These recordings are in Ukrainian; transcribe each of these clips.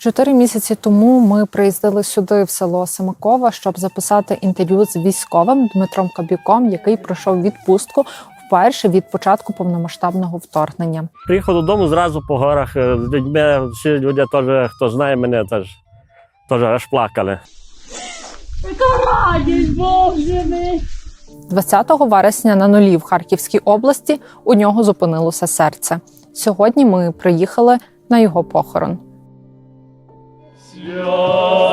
Чотири місяці тому ми приїздили сюди, в село Семакова, щоб записати інтерв'ю з військовим Дмитром Кабюком, який пройшов відпустку вперше від початку повномасштабного вторгнення. Приїхав додому зразу по горах е, з людьми. Всі люди теж, хто знає мене, теж, теж аж плакали. 20 вересня на нулі в Харківській області у нього зупинилося серце. Сьогодні ми приїхали на його похорон. 家。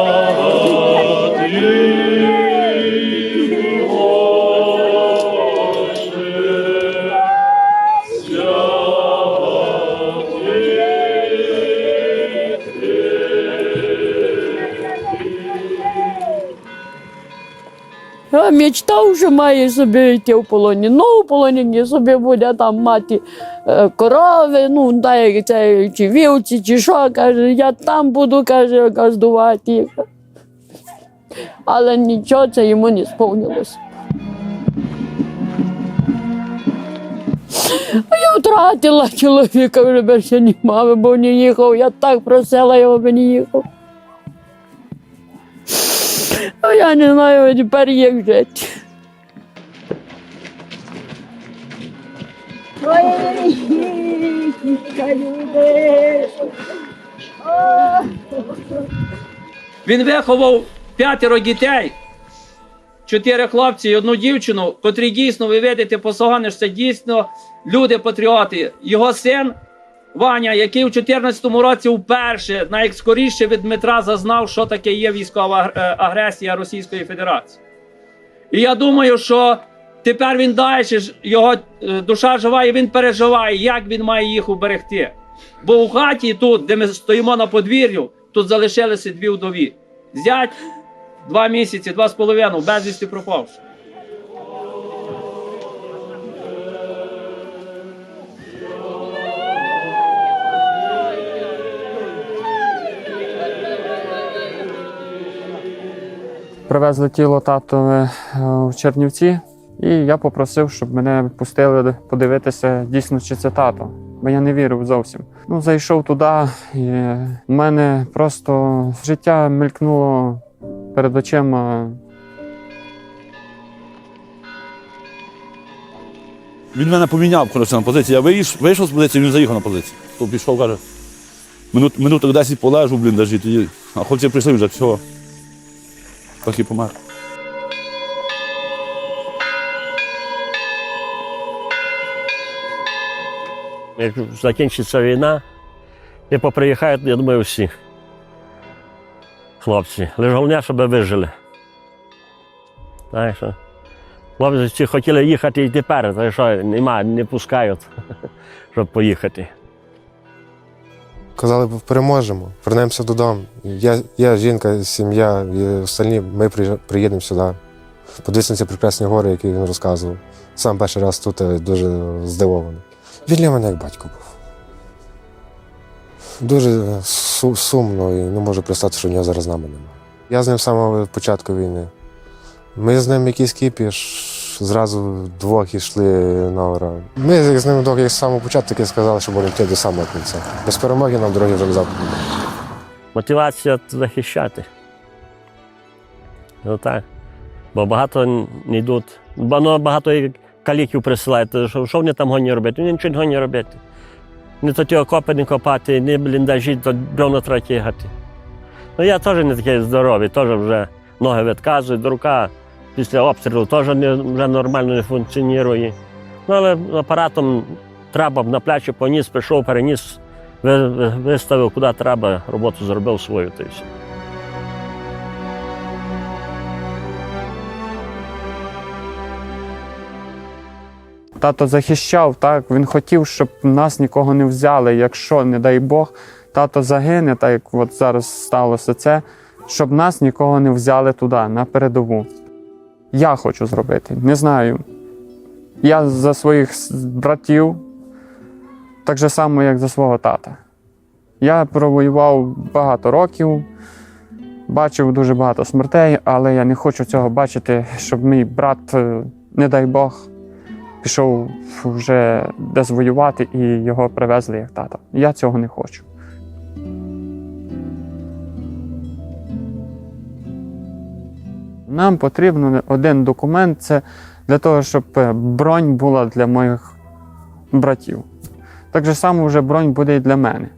А мечтав, що має собі йти в полоні. Ну, в полоні собі буде там мати е, корови, ну, та це, чи вівці, чи що, каже, я там буду, каже, газдувати їх. Але нічого це йому не сповнилося. Я втратила чоловіка, вже більше не мами, бо не їхав. Я так просила його, бо не їхав. А я не знаю тепер як жити. Він виховав п'ятеро дітей, чотири хлопці і одну дівчину, котрі дійсно, ви видите, по Соганиш, це дійсно люди-патріоти. Його син Ваня, який у 2014 році вперше найскоріше від Дмитра зазнав, що таке є військова е, агресія Російської Федерації. І я думаю, що тепер він далі, його е, душа жива, і він переживає, як він має їх уберегти. Бо у хаті тут, де ми стоїмо на подвір'ю, тут залишилися дві вдові. Зять два місяці, два з половиною, безвісти пропавши. Привезли тіло татове е, в Чернівці, і я попросив, щоб мене пустили подивитися дійсно, чи це тато. Бо я не вірив зовсім. Ну, зайшов туди, і в мене просто життя мелькнуло перед очима. Він мене поміняв коротше, на позиції. Я вийшов, вийшов з позиції, він заїхав на позицію. То пішов, каже, минут, минуток 10 полежу, блін, даже тоді. А хлопці прийшли вже, все. Так і помер. Як закінчиться війна, і поприїхають, я думаю, всі хлопці. Лише головне, щоб вижили. Так що хлопці хотіли їхати і тепер, так що нема, не пускають, щоб поїхати. Казали, переможемо, вернемося додому. Я, я жінка, сім'я і остальні, ми приїдемо сюди. Ці прекрасні гори, які він розказував. Сам перший раз тут е, дуже здивований. Він для мене як батько був. Дуже су- сумно і не можу представити, що в нього зараз нами немає. Я з ним з самого початку війни. Ми з ним якийсь кіпіш, зразу вдвох йшли на ура. Ми з ним вдвох як з самого початку таки сказали, що будемо йти до самого кінця. Без перемоги нам дороги вже не. Мотивація захищати. Ну так. Бо багато не йдуть. Бо ну, багато каліків присилають. Що, що вони там гоні робити? Вони нічого не робити. Не то ті окопи не копати, не бліндажі, то бревно треба тягати. Ну я теж не такий здоровий, теж вже ноги відказують, рука після обстрілу теж не, вже нормально не функціонує. Ну, але апаратом треба на плечі поніс, прийшов, переніс, ви- ви- виставив куди треба, роботу зробив свою. Все. Тато захищав, так він хотів, щоб нас нікого не взяли. Якщо, не дай Бог, тато загине, так як от зараз сталося це, щоб нас нікого не взяли туди, на передову. Я хочу зробити, не знаю. Я за своїх братів, так же само, як за свого тата. Я провоював багато років, бачив дуже багато смертей, але я не хочу цього бачити, щоб мій брат, е, не дай Бог, пішов вже десь воювати і його привезли як тата. Я цього не хочу. Нам потрібен один документ це для того, щоб е, бронь була для моїх братів. Так же само вже бронь буде і для мене.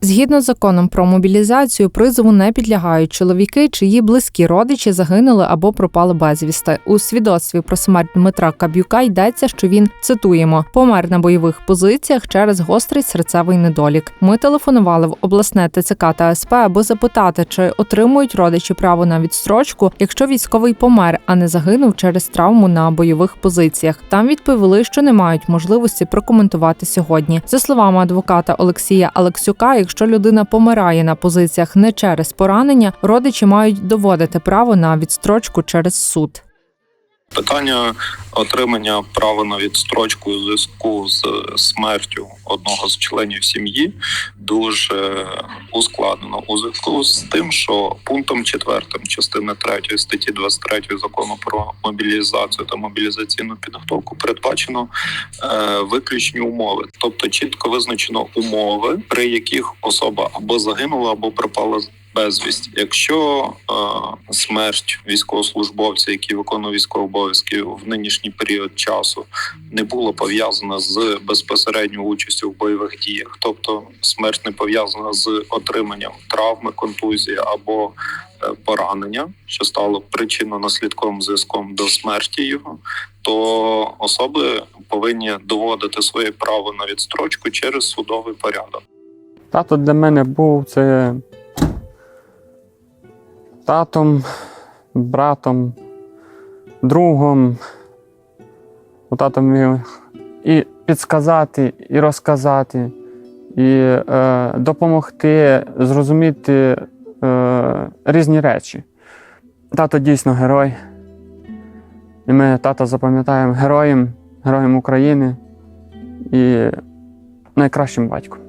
Згідно з законом про мобілізацію, призову не підлягають чоловіки, чиї близькі родичі загинули або пропали безвісти. У свідоцтві про смерть Дмитра Каб'юка йдеться, що він цитуємо помер на бойових позиціях через гострий серцевий недолік. Ми телефонували в обласне ТЦК та СП, аби запитати, чи отримують родичі право на відстрочку, якщо військовий помер, а не загинув через травму на бойових позиціях. Там відповіли, що не мають можливості прокоментувати сьогодні. За словами адвоката Олексія Алексюка, якщо людина помирає на позиціях не через поранення, родичі мають доводити право на відстрочку через суд. Питання отримання права на відстрочку у зв'язку з смертю одного з членів сім'ї дуже ускладнено. У зв'язку з тим, що пунктом 4 частини 3 статті 23 закону про мобілізацію та мобілізаційну підготовку передбачено е, виключні умови, тобто чітко визначено умови, при яких особа або загинула, або пропала з безвість. Якщо е, смерть військовослужбовця, який виконує військові обов'язки в нинішній період часу, не була пов'язана з безпосередньою участю в бойових діях, тобто смерть не пов'язана з отриманням травми, контузії або е, поранення, що стало причинно-наслідковим зв'язком до смерті його, то особи повинні доводити своє право на відстрочку через судовий порядок. Тато для мене був це татом, братом, другом. У тато міг і підсказати, і розказати, і е, допомогти зрозуміти е, різні речі. Тато дійсно герой. І ми тата запам'ятаємо героєм, героєм України і найкращим батьком.